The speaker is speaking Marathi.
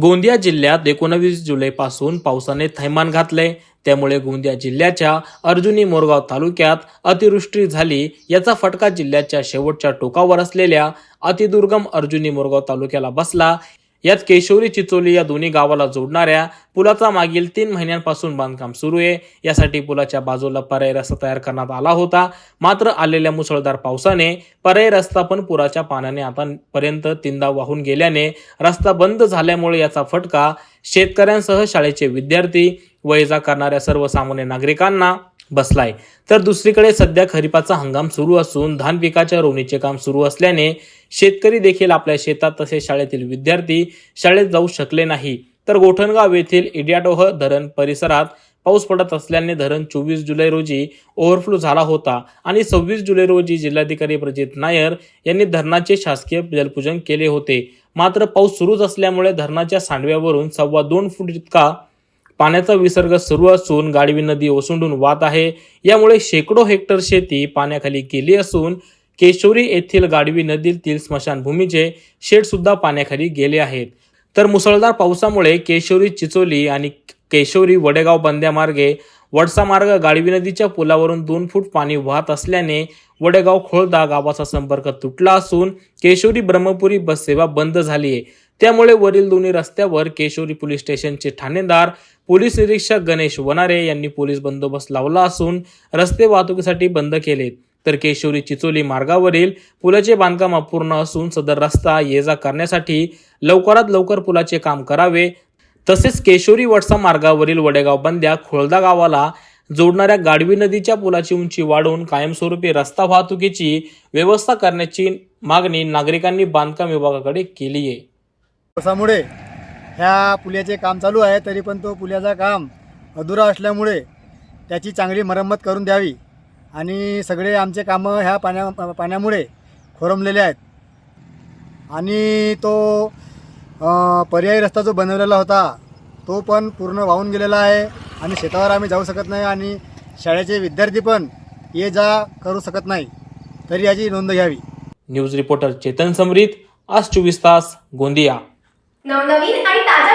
गोंदिया जिल्ह्यात एकोणवीस जुलैपासून पावसाने थैमान घातले त्यामुळे गोंदिया जिल्ह्याच्या अर्जुनी मोरगाव तालुक्यात अतिवृष्टी झाली. याचा फटका जिल्ह्याच्या शेवटच्या टोकावर असलेल्या अतिदुर्गम अर्जुनी मोरगाव तालुक्याला बसला. यात केशवरी चिचोली या दोन्ही गावाला जोडणाऱ्या पुलाचा मागील तीन महिन्यांपासून बांधकाम सुरू आहे. यासाठी पुलाच्या बाजूला पर्याय रस्ता तयार करण्यात आला होता. मात्र आलेल्या मुसळधार पावसाने पर्याय रस्ता पण पुराच्या पाण्याने आतापर्यंत तीनदा वाहून गेल्याने रस्ता बंद झाल्यामुळे याचा फटका शेतकऱ्यांसह शाळेचे विद्यार्थी व करणाऱ्या सर्वसामान्य नागरिकांना बसलाय. तर दुसरीकडे सध्या खरीपाचा हंगाम सुरू असून धान पिकाच्या रोवणीचे काम सुरू असल्याने शेतकरी देखील आपल्या शेतात तसेच शाळेतील विद्यार्थी शाळेत जाऊ शकले नाही. तर गोठणगाव येथील इडियाटोह धरण परिसरात पाऊस पडत असल्याने धरण चोवीस जुलै रोजी ओव्हरफ्लो झाला होता आणि सव्वीस जुलै रोजी जिल्हाधिकारी प्रजित नायर यांनी धरणाचे शासकीय जलपूजन केले होते. मात्र पाऊस सुरूच असल्यामुळे धरणाच्या सांडव्यावरून सव्वा दोन फूट इतका पाण्याचा विसर्ग सुरू असून गाडवी नदी ओसंडून वाहत आहे. यामुळे शेकडो हेक्टर शेती पाण्याखाली गेली असून केशोरी येथील गाडवी नदीतील स्मशानभूमीचे शेड सुद्धा पाण्याखाली गेले आहेत. तर मुसळधार पावसामुळे केशोरी चिचोली आणि केशोरी वडेगाव बंद्यामार्गे वडसा मार्ग गाडवी नदीच्या पुलावरून दोन फूट पाणी वाहत असल्याने वडेगाव खोळदा गावाचा संपर्क तुटला असून केशोरी ब्रह्मपुरी बस सेवा बंद झाली आहे. त्यामुळे वरील दोन्ही रस्त्यावर केशोरी पोलीस स्टेशनचे ठाणेदार पोलीस निरीक्षक गणेश वनारे यांनी पोलीस बंदोबस्त लावला असून रस्ते वाहतुकीसाठी बंद केलेत तर केशोरी चिचोली मार्गावरील पुलाचे बांधकाम अपूर्ण असून सदर रस्ता ये जा करण्यासाठी लवकरात लवकर पुलाचे काम करावे. तसेच केशोरी वडसा मार्गावरील वडेगाव बंद्या खोळदा गावाला जोडणाऱ्या गाडवी नदीच्या पुलाची उंची वाढवून कायमस्वरूपी रस्ता वाहतुकीची व्यवस्था करण्याची मागणी नागरिकांनी बांधकाम विभागाकडे केली आहे पावसामुळे ह्या पुलाचे काम चालू आहे तरी पण तो पुलाचा काम अधुरा असल्यामुळे त्याची चांगली मरम्मत करून द्यावी. आणि सगळे आमचे कामं ह्या पाण्या पाण्यामुळे खोरमलेले आहेत. आणि तो पर्यायी रस्ता जो बनवलेला होता तो पण पूर्ण वाहून गेलेला आहे आणि शेतावर आम्ही जाऊ शकत नाही आणि शाळेचे विद्यार्थी पण ये जा करू शकत नाही तरी याची नोंद घ्यावी. न्यूज रिपोर्टर चेतन समरीत आज चोवीस तास गोंदिया. नवनवीन आणि ताज्या